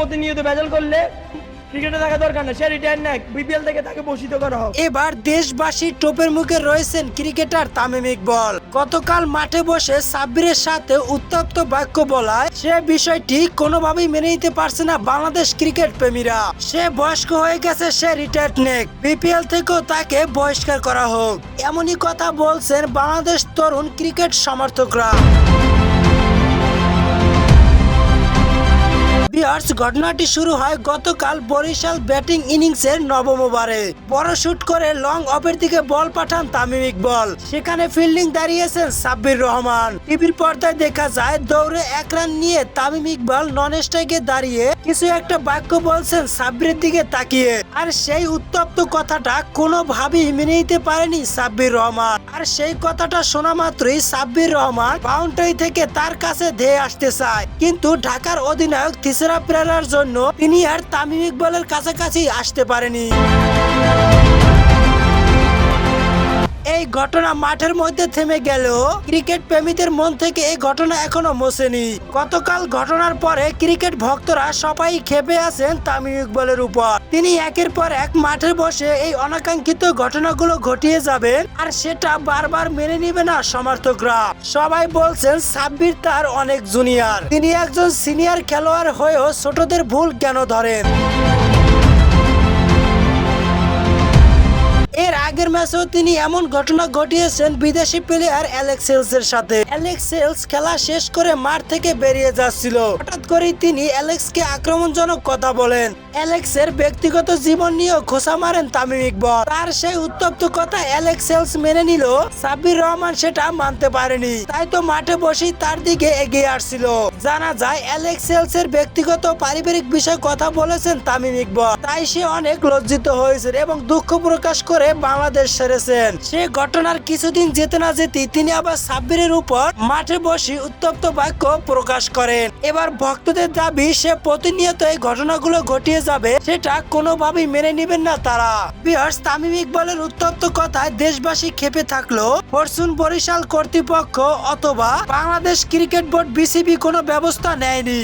প্রতিনিয়ত ভেজাল করলে ক্রিকেটে থাকা দরকার না। সে রিটায়ার নেক। বিপিএল থেকে তাকে বসিত করা হোক। এবার দেশবাসী টোপের মুখে রয়েছেন ক্রিকেটার তামিম ইকবল। গতকাল মাঠে বসে সাব্বিরের সাথে উত্তপ্ত বাক্য বলায় সে বিষয়টি কোনোভাবেই মেনে নিতে পারছে না বাংলাদেশ ক্রিকেট প্রেমীরা। সে বয়স্ক হয়ে গেছে, সে রিটায়ার্ড নেক। বিপিএল থেকেও তাকে বহিষ্কার করা হোক। এমনই কথা বলছেন বাংলাদেশ তরুণ ক্রিকেট সমর্থকরা। বিয়ার্স ঘটনাটি শুরু হয় গতকাল বরিশাল ব্যাটিং ইনিংসের নবম ওভারে। বড় শুট করে লং অফের দিকে বল পাঠান তামিম ইকবল। সেখানে ফিল্ডিং দাঁড়িয়েছেন সাব্বির রহমান। টিভির পর্দায় দেখা যায়, দৌড়ে এক রান নিয়ে তামিম ইকবল নন স্ট্রাইকে দাঁড়িয়ে কিছু একটা বাক্য বলছেন সাব্বিরের দিকে তাকিয়ে। আর সেই উত্তপ্ত কথাটা কোনোভাবেই মেনে নিতে পারেনি সাব্বির রহমান। আর সেই কথাটা শোনা মাত্রই সাব্বির রহমান বাউন্ডারি থেকে তার কাছে ধেয়ে আসতে চায়। কিন্তু ঢাকার অধিনায়ক থিসরা প্রেরার জন্য তিনি আর তামিম ইকবালের কাছাকাছি আসতে পারেনি। এই ঘটনা মাঠের মধ্যে থেমে গেলেও ক্রিকেট প্রেমীদের মন থেকে এই ঘটনা এখনও মোছেনি। গতকাল ঘটনার পরে ক্রিকেট ভক্তরা সবাই খেপে আছেন তামিম ইকবলের উপর। তিনি একের পর এক মাঠে বসে এই অনাকাঙ্ক্ষিত ঘটনাগুলো ঘটিয়ে যাবেন আর সেটা বারবার মেনে নিবে না সমর্থকরা। সবাই বলছেন, সাব্বির তার অনেক জুনিয়র। তিনি একজন সিনিয়র খেলোয়াড় হয়েও ছোটদের ভুল কেন ধরেন? আগের ম্যাচেও তিনি এমন ঘটনা ঘটিয়েছেন বিদেশি প্লেয়ার অ্যালেক্স সেলসের সাথে। অ্যালেক্স সেলস খেলা শেষ করে মাঠ থেকে বেরিয়ে যাচ্ছিল। হঠাৎ করেই তিনি অ্যালেক্সকে আক্রমণজনক কথা বলেন। অ্যালেক্সের ব্যক্তিগত জীবন নিয়েও খোসা মারেন তামিম ইকবল। তার সেই উত্তপ্ত কথা অ্যালেক্স সেলস মেনে নিল, সাব্বির রহমান সেটা মানতে পারেনি। তাই তো মাঠে বসেই তার দিকে এগিয়ে আসছিল। জানা যায় অ্যালেক্স সেলসের ব্যক্তিগত পারিবারিক বিষয়ে কথা বলেছেন তামিম ইকবল। তাই সে অনেক লজ্জিত হয়েছেন এবং দুঃখ প্রকাশ করে বাংলাদেশ সেরেছেন। সে ঘটনার কিছুদিন যেতে না যেতেই তিনি আবার সাব্বিরের উপর মাঠে বসে উত্তপ্ত বাক্য প্রকাশ করেন। এবার ভক্তদের দাবি, সে প্রতিনিয়ত এই ঘটনাগুলো ঘটিয়ে যাবে, সেটা কোনোভাবেই মেনে নেবেন না তারা। বিহার্স তামিম ইকবালের উত্তপ্ত কথায় দেশবাসী খেপে থাকল, ফরচুন বরিশাল কর্তৃপক্ষ অথবা বাংলাদেশ ক্রিকেট বোর্ড বিসিবি কোনো ব্যবস্থা নেয়নি।